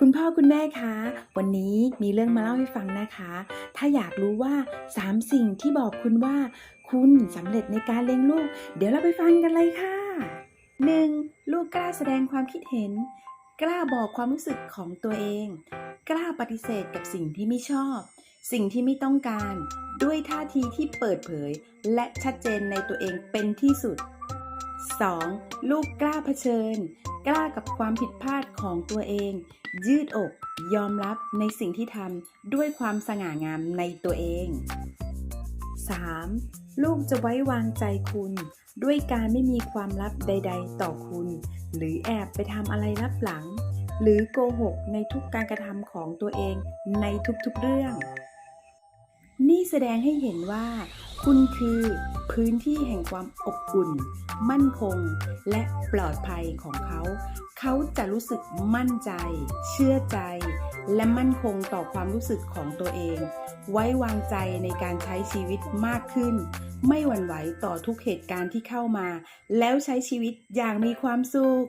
คุณพ่อคุณแม่คะ วันนี้มีเรื่องมาเล่าให้ฟังนะคะ ถ้าอยากรู้ว่า 3 สิ่งที่บอกคุณว่า คุณสำเร็จในการเลี้ยงลูก เดี๋ยวเราไปฟังกันเลยค่ะ 1. ลูกกล้าแสดงความคิดเห็น กล้าบอกความรู้สึกของตัวเอง กล้าปฏิเสธกับสิ่งที่ไม่ชอบ สิ่งที่ไม่ต้องการ ด้วยท่าทีที่เปิดเผย และชัดเจนในตัวเองเป็นที่สุด 2. ลูกกล้าเผชิญ กล้ากับความผิดพลาดของตัวเอง ยืดอก ยอมรับในสิ่งที่ทำด้วยความสง่างามในตัวเอง 3. ลูกจะไว้วางใจคุณ ด้วยการไม่มีความลับใด ๆ ต่อคุณ หรือแอบไปทำอะไรลับหลัง หรือโกหกในทุกการกระทำของตัวเองในทุกๆเรื่อง นี่แสดงให้เห็นว่า คุณคือพื้นที่แห่งความอบอุ่น มั่นคง และปลอดภัยของเขา เขาจะรู้สึกมั่นใจ เชื่อใจ และมั่นคงต่อความรู้สึกของตัวเอง ไว้วางใจในการใช้ชีวิตมากขึ้น ไม่หวั่นไหวต่อทุกเหตุการณ์ที่เข้ามา แล้วใช้ชีวิตอย่างมีความสุข